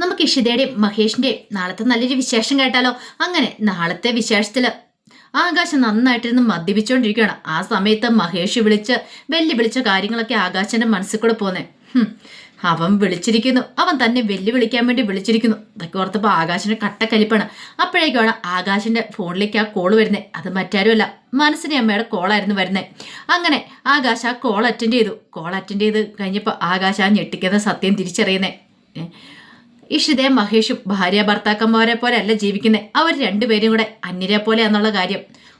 നമുക്ക് ഇഷിതയുടെയും മഹേഷിന്റെയും നാളത്തെ നല്ലൊരു വിശേഷം കേട്ടാലോ? അങ്ങനെ നാളത്തെ വിശേഷത്തിൽ ആകാശം നന്നായിട്ടിരുന്ന് മദ്യപിച്ചുകൊണ്ടിരിക്കുകയാണ് ആ സമയത്ത് മഹേഷ് വിളിച്ച് വെല്ലു വിളിച്ച കാര്യങ്ങളൊക്കെ ആകാശന്റെ മനസ്സിൽ കൂടെ പോന്നെ. അവൻ വിളിച്ചിരിക്കുന്നു. അവൻ തന്നെ വെല്ലുവിളിക്കാൻ വേണ്ടി വിളിച്ചിരിക്കുന്നു. ഇതൊക്കെ ഓർത്തപ്പോൾ ആകാശിന് കട്ടക്കലിപ്പാണ്. അപ്പോഴേക്കാണ് ആകാശിന്റെ ഫോണിലേക്ക് ആ കോൾ വരുന്നത് അത് മറ്റാരുമല്ല മനസ്സിനെ അമ്മയുടെ കോളായിരുന്നു വരുന്നത് അങ്ങനെ ആകാശ് ആ കോൾ അറ്റൻഡ് ചെയ്തു. കോൾ അറ്റൻഡ് ചെയ്ത് കഴിഞ്ഞപ്പോൾ ആകാശ് ആ ഞെട്ടിക്കുന്ന സത്യം തിരിച്ചറിയുന്നേ. ഏ, ഇഷിതയും മഹേഷും ഭാര്യ ഭർത്താക്കന്മാരെ പോലെ അല്ല ജീവിക്കുന്നത് അവർ രണ്ടുപേരും കൂടെ അന്യരെ പോലെ എന്നുള്ള കാര്യം.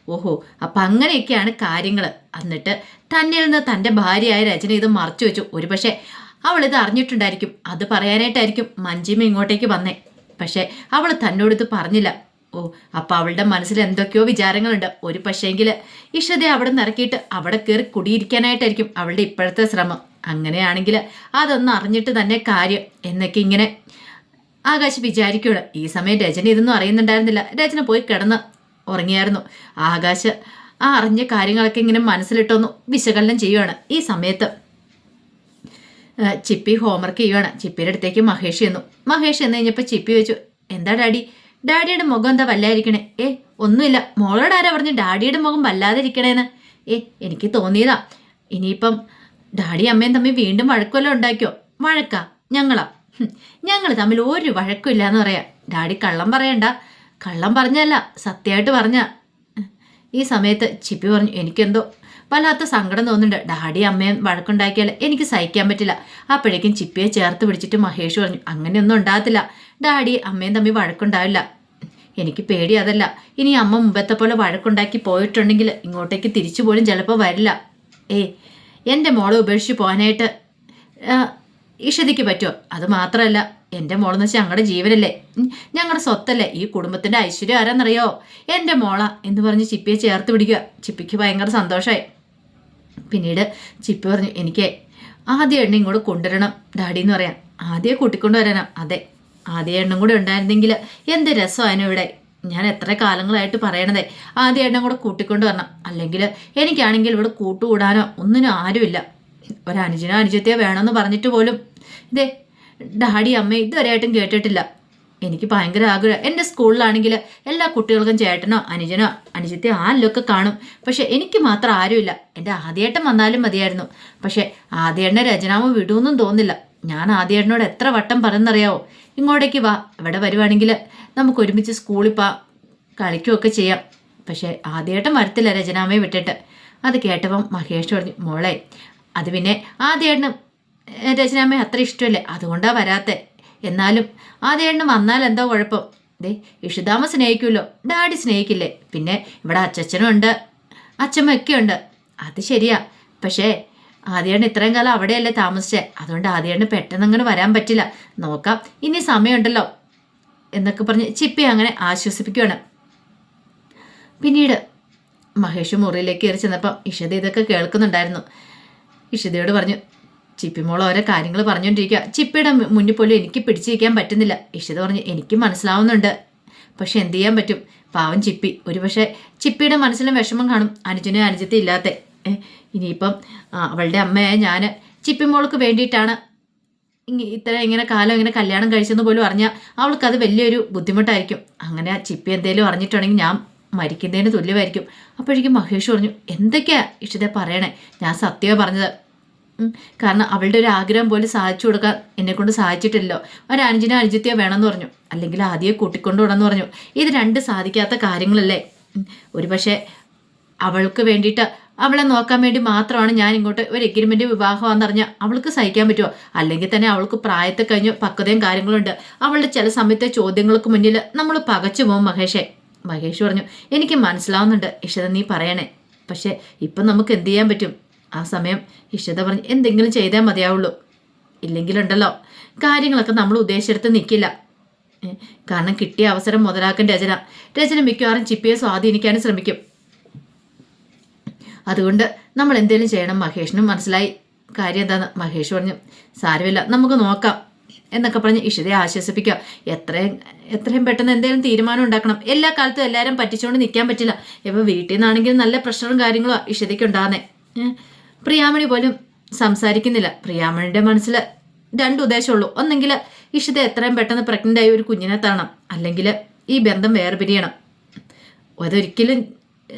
ഓഹോ അപ്പം അങ്ങനെയൊക്കെയാണ് കാര്യങ്ങൾ എന്നിട്ട് തന്നിൽ നിന്ന് തന്റെ ഭാര്യയായ രചന ഇത് മറച്ചു വെച്ചു. ഒരുപക്ഷെ അവൾ ഇത് അറിഞ്ഞിട്ടുണ്ടായിരിക്കും. അത് പറയാനായിട്ടായിരിക്കും മഞ്ജിമ ഇങ്ങോട്ടേക്ക് വന്നേ. പക്ഷേ അവൾ തന്നോട് ഇത് പറഞ്ഞില്ല. ഓ അപ്പം അവളുടെ മനസ്സിൽ എന്തൊക്കെയോ വിചാരങ്ങളുണ്ട്. ഒരു പക്ഷേങ്കിൽ ഇഷതയെ അവിടെ നിന്ന് ഇറക്കിയിട്ട് അവിടെ കയറി കുടിയിരിക്കാനായിട്ടായിരിക്കും അവളുടെ ഇപ്പോഴത്തെ ശ്രമം. അങ്ങനെയാണെങ്കിൽ അതൊന്നും അറിഞ്ഞിട്ട് തന്നെ കാര്യം. എന്നൊക്കെ ഇങ്ങനെ ആകാശ് വിചാരിക്കുകയാണ് ഈ സമയം രചന ഇതൊന്നും അറിയുന്നുണ്ടായിരുന്നില്ല. രചന പോയി കിടന്ന് ഉറങ്ങിയായിരുന്നു. ആകാശ് ആ അറിഞ്ഞ കാര്യങ്ങളൊക്കെ ഇങ്ങനെ മനസ്സിലിട്ടൊന്നു വിശകലനം ചെയ്യുവാണ്. ഈ സമയത്ത് ചിപ്പി ഹോംവർക്ക് ചെയ്യുവാണ്. ചിപ്പിയുടെ അടുത്തേക്ക് മഹേഷ് ചെന്നു. മഹേഷ് എന്ന് കഴിഞ്ഞപ്പോൾ ചിപ്പി ചോദിച്ചു എന്താ ഡാഡി? ഡാഡിയുടെ മുഖം എന്താ വല്ലാതിരിക്കണേ? ഏ ഒന്നുമില്ല. മോളോട് ആരാ പറഞ്ഞു ഡാഡിയുടെ മുഖം വല്ലാതിരിക്കണേന്ന്? ഏ എനിക്ക് തോന്നിയതാ. ഇനിയിപ്പം ഡാഡി അമ്മയും തമ്മിൽ വീണ്ടും വഴക്കുമല്ലോ ഉണ്ടാക്കിയോ? വഴക്കാ. ഞങ്ങളാ. ഞങ്ങൾ തമ്മിൽ ഒരു വഴക്കും എന്ന് പറയാം. ഡാഡി കള്ളം പറയണ്ട. കള്ളം പറഞ്ഞല്ല സത്യമായിട്ട് പറഞ്ഞ. ഈ സമയത്ത് ചിപ്പി പറഞ്ഞു എനിക്കെന്തോ? വല്ലാത്ത സങ്കടം തോന്നുന്നുണ്ട്. ഡാഡി അമ്മയും വഴക്കുണ്ടാക്കിയാൽ എനിക്ക് സഹിക്കാൻ പറ്റില്ല. അപ്പോഴേക്കും ചിപ്പിയെ ചേർത്ത് പിടിച്ചിട്ട് മഹേഷ് പറഞ്ഞു അങ്ങനെയൊന്നും ഉണ്ടാകത്തില്ല. ഡാഡി അമ്മയും തമ്മിൽ വഴക്കുണ്ടാവില്ല. എനിക്ക് പേടി അതല്ല. ഇനി അമ്മ മുമ്പത്തെ പോലെ വഴക്കുണ്ടാക്കി പോയിട്ടുണ്ടെങ്കിൽ ഇങ്ങോട്ടേക്ക് തിരിച്ചു പോലും ചിലപ്പോൾ വരില്ല. ഏയ് എന്റെ മോളെ ഉപേക്ഷിച്ച് പോകാനായിട്ട് ആ, ഇഷതിക്ക് പറ്റുമോ അത് മാത്രമല്ല എന്റെ മോളെന്ന് വെച്ചാൽ ഞങ്ങളുടെ ജീവനല്ലേ? ഞങ്ങളുടെ സ്വത്തല്ലേ? ഈ കുടുംബത്തിന്റെ ഐശ്വര്യം ആരാന്നറിയോ? എന്റെ മോള എന്ന് പറഞ്ഞ് ചിപ്പിയെ ചേർത്ത് പിടിക്കുക. ചിപ്പിക്ക് ഭയങ്കര സന്തോഷമായി പിന്നീട് ചിപ്പി പറഞ്ഞു എനിക്ക് ആദ്യ എണ്ണ ഇങ്ങോട്ട് കൊണ്ടുവരണം ഡാഡി എന്ന് പറയാം. ആദ്യം കൂട്ടിക്കൊണ്ട് വരണം. അതെ ആദ്യ എണ്ണം കൂടെ ഉണ്ടായിരുന്നെങ്കിൽ എന്ത് രസമായിരുന്നു ഇവിടെ. ഞാൻ എത്ര കാലങ്ങളായിട്ട് പറയണതേ ആദ്യ എണ്ണം കൂടെ കൂട്ടിക്കൊണ്ട് വരണം. അല്ലെങ്കിൽ എനിക്കാണെങ്കിൽ ഇവിടെ കൂട്ടുകൂടാനോ ഒന്നിനും ആരുമില്ല. ഒരനുജനോ അനുജത്തെയോ വേണമെന്ന് പറഞ്ഞിട്ട് പോലും ഇതേ ഡാഡി അമ്മ ഇതുവരെയായിട്ടും കേട്ടിട്ടില്ല. എനിക്ക് ഭയങ്കര ആഗ്രഹം. എന്റെ സ്കൂളിലാണെങ്കിൽ എല്ലാ കുട്ടികൾക്കും ചേട്ടനോ അനുജനോ അനുജത്തെയോ ആരിലൊക്കെ കാണും. പക്ഷെ എനിക്ക് മാത്രം ആരുമില്ല. എന്റെ ആദ്യേട്ടൻ വന്നാലും മതിയായിരുന്നു. പക്ഷെ ആദ്യേട്ടനെ രചനാമ വിടുമെന്നും തോന്നില്ല. ഞാൻ ആദ്യേട്ടനോട് എത്ര വട്ടം പറഞ്ഞെന്നറിയാവോ? ഇങ്ങോട്ടേക്ക് വാ. ഇവിടെ വരുവാണെങ്കിൽ നമുക്ക് ഒരുമിച്ച് സ്കൂളിൽ പാ കളിക്കുകയൊക്കെ ചെയ്യാം. പക്ഷേ ആദ്യേട്ടം വരത്തില്ല രചനാമയെ വിട്ടിട്ട്. അത് കേട്ടപ്പം മഹേഷ് പറഞ്ഞു മോളെ അത് പിന്നെ ആദ്യേട്ടനും രചനാമ്മയെ അത്ര ഇഷ്ടമല്ലേ? അതുകൊണ്ടാണ് വരാത്തെ. എന്നാലും ആദ്യേട്ടന് വന്നാൽ എന്താ കുഴപ്പം? ദേ ഇഷിതാമ സ്നേഹിക്കുമല്ലോ. ഡാഡി സ്നേഹിക്കില്ലേ? പിന്നെ ഇവിടെ അച്ചച്ചനും ഉണ്ട്. അച്ഛമ്മയൊക്കെ ഉണ്ട്. അത് ശരിയാ. പക്ഷേ ആദ്യേട്ടൻ ഇത്രയും കാലം അവിടെയല്ലേ താമസിച്ചേ. അതുകൊണ്ട് ആദ്യേട്ടന് പെട്ടെന്ന് അങ്ങനെ വരാൻ പറ്റില്ല. നോക്കാം. ഇനി സമയമുണ്ടല്ലോ. എന്നൊക്കെ പറഞ്ഞ് ചിപ്പി അങ്ങനെ ആശ്വസിപ്പിക്കുകയാണ് പിന്നീട് മഹേഷ് മുറിയിലേക്ക് കയറി ചെന്നപ്പം ഇഷത ഇതൊക്കെ കേൾക്കുന്നുണ്ടായിരുന്നു. ഇഷിതയോട് പറഞ്ഞു ചിപ്പിമോൾ ഓരോ കാര്യങ്ങൾ പറഞ്ഞുകൊണ്ടിരിക്കുക. ചിപ്പിയുടെ മുന്നിൽ പോലും എനിക്ക് പിടിച്ചിരിക്കാൻ പറ്റുന്നില്ല. ഇഷിത പറഞ്ഞു എനിക്ക് മനസ്സിലാവുന്നുണ്ട്. പക്ഷെ എന്ത് ചെയ്യാൻ പറ്റും? പാവം ചിപ്പി. ഒരുപക്ഷെ ചിപ്പിയുടെ മനസ്സിലും വിഷമം കാണും. അനുജനും അനുജത്തി ഇല്ലാത്ത ഇനിയിപ്പം അവളുടെ അമ്മയെ ഞാൻ ചിപ്പിമോൾക്ക് വേണ്ടിയിട്ടാണ് ഇത്ര ഇങ്ങനെ കാലം ഇങ്ങനെ കല്യാണം കഴിച്ചെന്ന് പോലും അറിഞ്ഞാൽ അവൾക്ക് അത് വലിയൊരു ബുദ്ധിമുട്ടായിരിക്കും. അങ്ങനെ ചിപ്പി എന്തേലും അറിഞ്ഞിട്ടുണ്ടെങ്കിൽ ഞാൻ മരിക്കുന്നതിന് തുല്യമായിരിക്കും. അപ്പോഴേക്കും മഹേഷ് പറഞ്ഞു എന്തൊക്കെയാ ഇഷിത പറയണേ? ഞാൻ സത്യമാണ് പറഞ്ഞത്. കാരണം അവളുടെ ഒരു ആഗ്രഹം പോലും സാധിച്ചു കൊടുക്കാൻ എന്നെ കൊണ്ട് സാധിച്ചിട്ടില്ലല്ലോ. ഒരു അനുജനെ അനുജത്തിയോ വേണമെന്ന് പറഞ്ഞു. അല്ലെങ്കിൽ ആദ്യം കൂട്ടിക്കൊണ്ടു വിടണമെന്ന് പറഞ്ഞു. ഇത് രണ്ട് സാധിക്കാത്ത കാര്യങ്ങളല്ലേ. ഒരു പക്ഷേ അവൾക്ക് വേണ്ടിയിട്ട് അവളെ നോക്കാൻ വേണ്ടി മാത്രമാണ് ഞാൻ ഇങ്ങോട്ട് ഒരു എഗ്രിമെന്റ് വിവാഹമാണെന്ന് അറിഞ്ഞാൽ അവൾക്ക് സഹിക്കാൻ പറ്റുമോ? അല്ലെങ്കിൽ തന്നെ അവൾക്ക് പ്രായത്തെ കഴിഞ്ഞ് പക്വതയും കാര്യങ്ങളുണ്ട്. അവളുടെ ചില സമയത്തെ ചോദ്യങ്ങൾക്ക് മുന്നിൽ നമ്മൾ പകച്ചു പോകും മഹേഷെ. മഹേഷ് പറഞ്ഞു എനിക്ക് മനസ്സിലാവുന്നുണ്ട് ഇഷത നീ പറയണേ. പക്ഷേ ഇപ്പം നമുക്ക് എന്ത് ചെയ്യാൻ പറ്റും? ആ സമയം ഇഷിത പറഞ്ഞ് എന്തെങ്കിലും ചെയ്താൽ മതിയാവുള്ളൂ. ഇല്ലെങ്കിലുണ്ടല്ലോ. കാര്യങ്ങളൊക്കെ നമ്മൾ ഉദ്ദേശിച്ചെടുത്ത് നിൽക്കില്ല കാരണം കിട്ടിയ അവസരം മുതലാക്കാൻ രചന. രചന മിക്കവാറും ചിപ്പിയെ സ്വാധീനിക്കാനും ശ്രമിക്കും. അതുകൊണ്ട് നമ്മൾ എന്തെങ്കിലും ചെയ്യണം മഹേഷിനും മനസ്സിലായി. കാര്യം എന്താന്ന് മഹേഷ് പറഞ്ഞു. സാരമില്ല നമുക്ക് നോക്കാം എന്നൊക്കെ പറഞ്ഞ് ഇഷിതയെ ആശ്വസിപ്പിക്കുക. എത്രയും എത്രയും പെട്ടെന്ന് എന്തെങ്കിലും തീരുമാനം ഉണ്ടാക്കണം. എല്ലാ കാലത്തും എല്ലാവരും പറ്റിച്ചുകൊണ്ട് നിൽക്കാൻ പറ്റില്ല. ഇപ്പോൾ വീട്ടിൽ നിന്നാണെങ്കിൽ നല്ല പ്രഷറും കാര്യങ്ങളും ഇഷിതയ്ക്ക് ഉണ്ടാകുന്നേ പ്രിയാമണി പോലും സംസാരിക്കുന്നില്ല. പ്രിയാമണിയുടെ മനസ്സിൽ രണ്ട് ഉദ്ദേശമുള്ളൂ. ഒന്നെങ്കിൽ ഇഷിത എത്രയും പെട്ടെന്ന് പ്രഗ്നന്റ് ആയി ഒരു കുഞ്ഞിനെ തരണം. അല്ലെങ്കിൽ ഈ ബന്ധം വേർപിരിയണം. അതൊരിക്കലും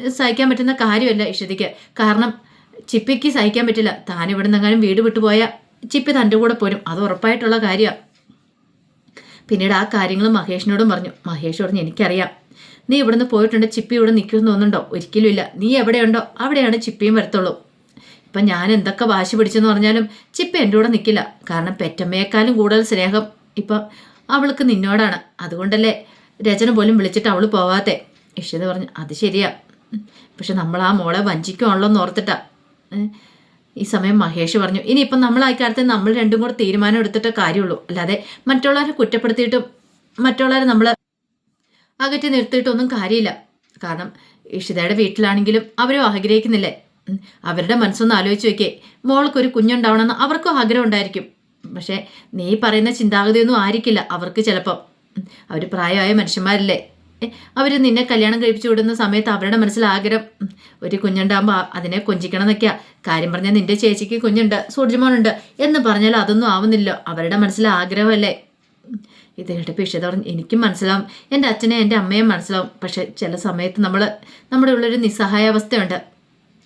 സഹിക്കാൻ പറ്റുന്ന കാര്യമല്ല ഇഷിതയ്ക്ക്. കാരണം ചിപ്പിക്ക് സഹിക്കാൻ പറ്റില്ല. താൻ ഇവിടെ നിന്നെങ്ങാനും വീട് വിട്ടുപോയാൽ ചിപ്പി തന്റെ കൂടെ പോരും. അത് ഉറപ്പായിട്ടുള്ള കാര്യമാണ് പിന്നീട് ആ കാര്യങ്ങൾ മഹേഷിനോടും പറഞ്ഞു. മഹേഷ് പറഞ്ഞു എനിക്കറിയാം. നീ ഇവിടുന്ന് പോയിട്ടുണ്ട്. ചിപ്പി ഇവിടെ നിൽക്കുമെന്ന് തോന്നുന്നുണ്ടോ? ഒരിക്കലും ഇല്ല. നീ എവിടെയുണ്ടോ? അവിടെയാണ് ചിപ്പിയും വരത്തുള്ളൂ. ഇപ്പം ഞാൻ എന്തൊക്കെ വാശി പിടിച്ചെന്ന് പറഞ്ഞാലും ചിപ്പ എന്റെ കൂടെ നിൽക്കില്ല കാരണം പെറ്റമ്മയേക്കാളും കൂടുതൽ സ്നേഹം ഇപ്പം അവൾക്ക് നിന്നോടാണ്. അതുകൊണ്ടല്ലേ രചന പോലും വിളിച്ചിട്ട് അവൾ പോവാത്തെ. ഇഷിത പറഞ്ഞു അത് ശരിയാ. പക്ഷെ നമ്മൾ ആ മോളെ വഞ്ചിക്കുവാണല്ലോ എന്ന് ഓർത്തിട്ടാ. ഈ സമയം മഹേഷ് പറഞ്ഞു ഇനിയിപ്പം നമ്മൾ കാര്യത്തിൽ നമ്മൾ രണ്ടും കൂടെ തീരുമാനം എടുത്തിട്ടേ കാര്യമുള്ളൂ. അല്ലാതെ മറ്റുള്ളവരെ കുറ്റപ്പെടുത്തിയിട്ടും മറ്റുള്ളവരെ നമ്മൾ അകറ്റി നിർത്തിയിട്ടൊന്നും കാര്യമില്ല. കാരണം ഇഷിതയുടെ വീട്ടിലാണെങ്കിലും അവരും ആഗ്രഹിക്കുന്നില്ലേ? അവരുടെ മനസ്സൊന്ന് ആലോചിച്ച് നോക്കേ മോൾക്കൊരു കുഞ്ഞുണ്ടാവണമെന്ന് അവർക്കും ആഗ്രഹം ഉണ്ടായിരിക്കും. പക്ഷേ നീ പറയുന്ന ചിന്താഗതിയൊന്നും ആയിരിക്കില്ല. അവർക്ക് ചിലപ്പം. അവർ പ്രായമായ മനുഷ്യന്മാരല്ലേ? അവർ നിന്നെ കല്യാണം കഴിപ്പിച്ചു വിടുന്ന സമയത്ത് അവരുടെ മനസ്സിൽ ആഗ്രഹം. ഒരു കുഞ്ഞുണ്ടാകുമ്പോൾ അതിനെ കൊഞ്ചിക്കണം എന്നൊക്കെയാ കാര്യം പറഞ്ഞാൽ നിന്റെ ചേച്ചിക്ക് കുഞ്ഞുണ്ട് സൂର୍ଯ୍യമോനുണ്ട് എന്ന് പറഞ്ഞാൽ അതൊന്നും ആവുന്നില്ല. അവരുടെ മനസ്സിൽ ആഗ്രഹമല്ലേ? ഇത് കേട്ടപ്പോൾ ഇഷിത പറഞ്ഞു. എനിക്കും മനസ്സിലാവും. എന്റെ അച്ഛനെ എന്റെ അമ്മയും മനസ്സിലാവും. പക്ഷെ ചില സമയത്ത് നമ്മൾ നമ്മുടെ ഉള്ളൊരു നിസ്സഹായാവസ്ഥയുണ്ട്.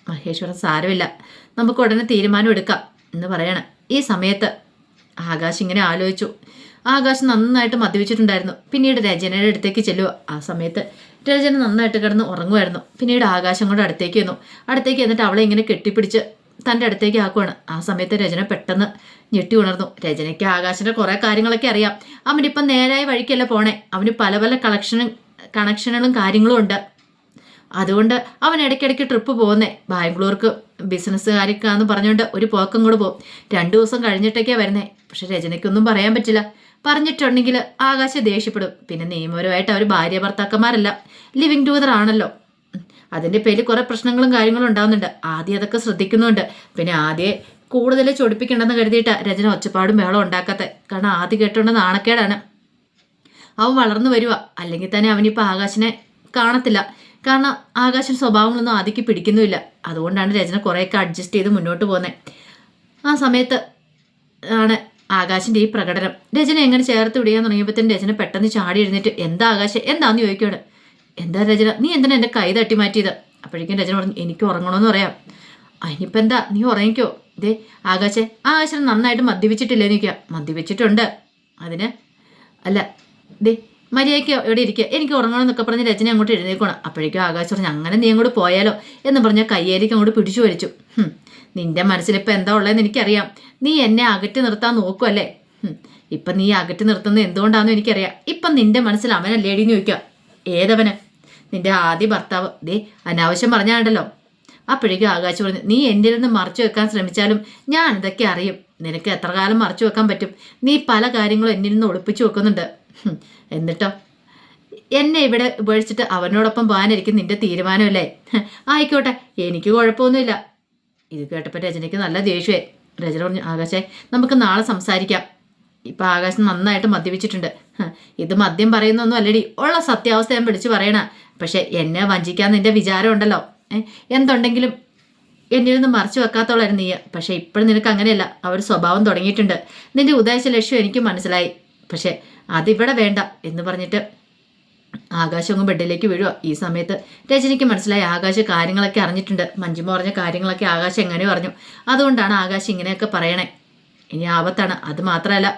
മഹേശ്വരൻ സാരമില്ല. നമുക്ക് ഉടനെ തീരുമാനം എടുക്കാം എന്ന് പറയണം. ഈ സമയത്ത് ആകാശ് ഇങ്ങനെ ആലോചിച്ചു. ആകാശ് നന്നായിട്ട് മദ്യപിച്ചിട്ടുണ്ടായിരുന്നു. പിന്നീട് രചനയുടെ അടുത്തേക്ക് ചെല്ലുക. ആ സമയത്ത് രചന നന്നായിട്ട് കിടന്ന് ഉറങ്ങുമായിരുന്നു. പിന്നീട് ആകാശം കൊണ്ട് അടുത്തേക്ക് വന്നു അടുത്തേക്ക് എന്നിട്ട് അവളെ ഇങ്ങനെ കെട്ടിപ്പിടിച്ച് തന്റെ അടുത്തേക്ക് ആക്കുവാണ്. ആ സമയത്ത് രചന പെട്ടെന്ന് ഞെട്ടി ഉണർന്നു. രചനയ്ക്ക് ആകാശിന്റെ കുറേ കാര്യങ്ങളൊക്കെ അറിയാം. അവനിപ്പം നേരായ വഴിക്കല്ല പോണേ. അവന് പല പല കളക്ഷനും കണക്ഷനുകളും കാര്യങ്ങളും ഉണ്ട്. അതുകൊണ്ട് അവൻ ഇടയ്ക്കിടയ്ക്ക് ട്രിപ്പ് പോകുന്നേ. ബാംഗ്ലൂർക്ക് ബിസിനസ്സുകാരിക്കാന്ന് പറഞ്ഞുകൊണ്ട് ഒരു പോക്കം കൂടെ പോകും രണ്ടു ദിവസം കഴിഞ്ഞിട്ടൊക്കെയാണ് വരുന്നേ. പക്ഷെ രചനയ്ക്കൊന്നും പറയാൻ പറ്റില്ല. പറഞ്ഞിട്ടുണ്ടെങ്കിൽ ആകാശ ദേഷ്യപ്പെടും. പിന്നെ നിയമപരമായിട്ട് അവർ ഭാര്യ ഭർത്താക്കന്മാരല്ല. ലിവിങ് ടൂതർ ആണല്ലോ. അതിന്റെ പേരിൽ കുറേ പ്രശ്നങ്ങളും കാര്യങ്ങളും ഉണ്ടാവുന്നുണ്ട്. ആദ്യം അതൊക്കെ ശ്രദ്ധിക്കുന്നുണ്ട്. പിന്നെ ആദ്യം കൂടുതൽ ചൊടിപ്പിക്കണ്ടെന്ന് കരുതിയിട്ട് രചന ഒച്ചപ്പാടും ബഹളം ഉണ്ടാക്കാത്ത. കാരണം ആദ്യം കേട്ടോണ്ട് നാണക്കേടാണ്. അവൻ വളർന്നു വരുക അല്ലെങ്കിൽ തന്നെ അവനിപ്പോൾ ആകാശിനെ കാണത്തില്ല. കാരണം ആകാശം സ്വഭാവങ്ങളൊന്നും ആദ്യക്ക് പിടിക്കുന്നുമില്ല. അതുകൊണ്ടാണ് രചന കുറേയൊക്കെ അഡ്ജസ്റ്റ് ചെയ്ത് മുന്നോട്ട് പോകുന്നത് ആ സമയത്ത് ആണ് ആകാശിന്റെ ഈ പ്രകടനം. രചന എങ്ങനെ ചേർത്ത് വിടിയാൻ തുടങ്ങിയപ്പോഴത്തേന് രചന പെട്ടെന്ന് ചാടി എഴുന്നേറ്റ് എന്താ ആകാശം എന്താന്ന് ചോദിക്കുകയാണ് എന്താ രചന? നീ എന്തിനാ എന്റെ കൈ തട്ടി മാറ്റിയത്? അപ്പോഴേക്കും രചന പറഞ്ഞു എനിക്ക് ഉറങ്ങണമെന്ന് പറയാം. അതിനിപ്പോൾ എന്താ? നീ ഉറങ്ങിക്കോ. ഇതേ ആകാശേ ആകാശം നന്നായിട്ട് മദ്യപിച്ചിട്ടില്ലേ? നിൽക്കുക മദ്യപിച്ചിട്ടുണ്ട്. അതിന് അല്ല ദേ മര്യാദയ്ക്ക് ഇവിടെ ഇരിക്കുക എനിക്ക് ഉറങ്ങണം എന്നൊക്കെ പറഞ്ഞ് രചന അങ്ങോട്ട് എഴുന്നേക്കണം അപ്പോഴേക്കും ആകാശ് പറഞ്ഞു അങ്ങനെ നീ അങ്ങോട്ട് പോയാലോ? എന്ന് പറഞ്ഞ കയ്യേലേക്ക് അങ്ങോട്ട് പിടിച്ചു വലിച്ചു. നിന്റെ മനസ്സിലിപ്പോൾ എന്താ ഉള്ളതെന്ന് എനിക്കറിയാം. നീ എന്നെ അകറ്റി നിർത്താൻ നോക്കുമല്ലേ ഇപ്പം നീ അകറ്റി നിർത്തുന്നത് എന്തുകൊണ്ടാണെന്ന് എനിക്കറിയാം. ഇപ്പം നിന്റെ മനസ്സിൽ അവനല്ലേടിന്ന് ചോദിക്കുക ഏതവന്? നിന്റെ ആദ്യ ഭർത്താവ്. ദേ അനാവശ്യം പറഞ്ഞാണ്ടല്ലോ. അപ്പോഴേക്കും ആകാശ് പറഞ്ഞു നീ എന്റെ നിന്ന് മറച്ചു വെക്കാൻ ശ്രമിച്ചാലും ഞാൻ ഇതൊക്കെ അറിയും. നിനക്ക് എത്ര കാലം മറച്ചു വെക്കാൻ പറ്റും? നീ പല കാര്യങ്ങളും എന്നിൽ നിന്ന് ഒളിപ്പിച്ചു വെക്കുന്നുണ്ട്. എന്നിട്ടോ? എന്നെ ഇവിടെ ഉപേക്ഷിച്ചിട്ട് അവനോടൊപ്പം പോകാനായിരിക്കും നിന്റെ തീരുമാനമല്ലേ? ആയിക്കോട്ടെ എനിക്ക് കുഴപ്പമൊന്നുമില്ല. ഇത് കേട്ടപ്പോൾ രചനയ്ക്ക് നല്ല ദേഷ്യമേ രചന പറഞ്ഞു ആകാശേ നമുക്ക് നാളെ സംസാരിക്കാം. ഇപ്പം ആകാശം നന്നായിട്ട് മദ്യപിച്ചിട്ടുണ്ട്. ഇത് മദ്യം പറയുന്നൊന്നും അല്ലടി. ഉള്ള സത്യാവസ്ഥ ഞാൻ വിളിച്ചു പറയണ. പക്ഷെ എന്നെ വഞ്ചിക്കാൻ നിന്റെ വിചാരം ഉണ്ടല്ലോ എന്തുണ്ടെങ്കിലും എന്നിൽ നിന്ന് മറച്ചു വെക്കാത്തോളായിരുന്നു നീ. പക്ഷെ ഇപ്പോഴും നിനക്ക് അങ്ങനെയല്ല. ആ ഒരു സ്വഭാവം തുടങ്ങിയിട്ടുണ്ട്. നിന്റെ ഉദ്ദേശ ലക്ഷ്യം എനിക്ക് മനസ്സിലായി. പക്ഷെ അതിവിടെ വേണ്ട എന്ന് പറഞ്ഞിട്ട് ആകാശം അങ്ങ് ബെഡിലേക്ക് വീഴുക ഈ സമയത്ത് രജനിക്ക് മനസ്സിലായി ആകാശ് കാര്യങ്ങളൊക്കെ അറിഞ്ഞിട്ടുണ്ട്. മഞ്ജുമ പറഞ്ഞ കാര്യങ്ങളൊക്കെ ആകാശം എങ്ങനെ പറഞ്ഞു അതുകൊണ്ടാണ് ആകാശ് ഇങ്ങനെയൊക്കെ പറയണേ. ഇനി ആപത്താണ്. അത് മാത്രമല്ല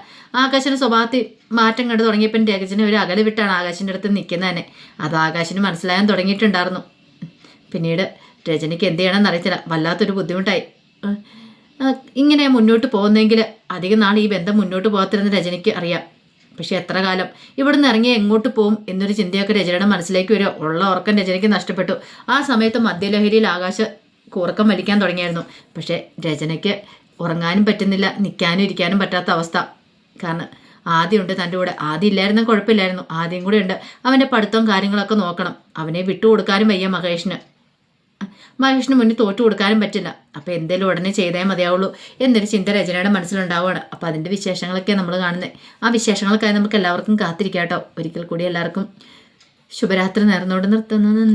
ആകാശിന് സ്വഭാവത്തിൽ മാറ്റം കണ്ടു തുടങ്ങിയപ്പോൾ രജന ഒരു അകൽ വിട്ടാണ് ആകാശിന്റെ അടുത്ത് നിൽക്കുന്നത് തന്നെ. അത് ആകാശിന് മനസ്സിലാകാൻ തുടങ്ങിയിട്ടുണ്ടായിരുന്നു. പിന്നീട് രജനിക്ക് എന്ത് ചെയ്യണമെന്ന് അറിയത്തില്ല. വല്ലാത്തൊരു ബുദ്ധിമുട്ടായി. ഇങ്ങനെ മുന്നോട്ട് പോകുന്നെങ്കിൽ അധികം നാൾ ഈ ബന്ധം മുന്നോട്ട് പോകാത്തിരുന്ന രജനിക്ക് അറിയാം. പക്ഷെ എത്ര കാലം ഇവിടുന്ന് ഇറങ്ങി എങ്ങോട്ട് പോകും എന്നൊരു ചിന്തയൊക്കെ രചനയുടെ മനസ്സിലേക്ക് വരിക. ഉള്ള ഉറക്കം രചനയ്ക്ക് നഷ്ടപ്പെട്ടു. ആ സമയത്ത് മദ്യലഹരിയിൽ ആകാശ കുറക്കം വലിക്കാൻ തുടങ്ങിയായിരുന്നു. പക്ഷേ രചനയ്ക്ക് ഉറങ്ങാനും പറ്റുന്നില്ല നിൽക്കാനും ഇരിക്കാനും പറ്റാത്ത അവസ്ഥ. കാരണം ആദ്യമുണ്ട് തന്റെ കൂടെ. ആദ്യം ഇല്ലായിരുന്ന കുഴപ്പമില്ലായിരുന്നു. ആദ്യം കൂടെ ഉണ്ട്. അവന്റെ പഠിത്തവും കാര്യങ്ങളൊക്കെ നോക്കണം. അവനെ വിട്ടുകൊടുക്കാനും വയ്യ മഹേഷിന്. മഹേഷിന് മുന്നിൽ തോറ്റു കൊടുക്കാനും പറ്റില്ല. അപ്പം എന്തേലും ഉടനെ ചെയ്തേ മതിയാവുള്ളൂ എന്നൊരു ചിന്ത രചനയുടെ മനസ്സിലുണ്ടാവുകയാണ് അപ്പം അതിന്റെ വിശേഷങ്ങളൊക്കെ നമ്മൾ കാണുന്നത് ആ വിശേഷങ്ങൾക്കായി നമുക്ക് എല്ലാവർക്കും കാത്തിരിക്കാം കേട്ടോ ഒരിക്കൽ കൂടി എല്ലാവർക്കും ശുഭരാത്രി നേർന്നോട് നിർത്തുന്നു. നന്ദി.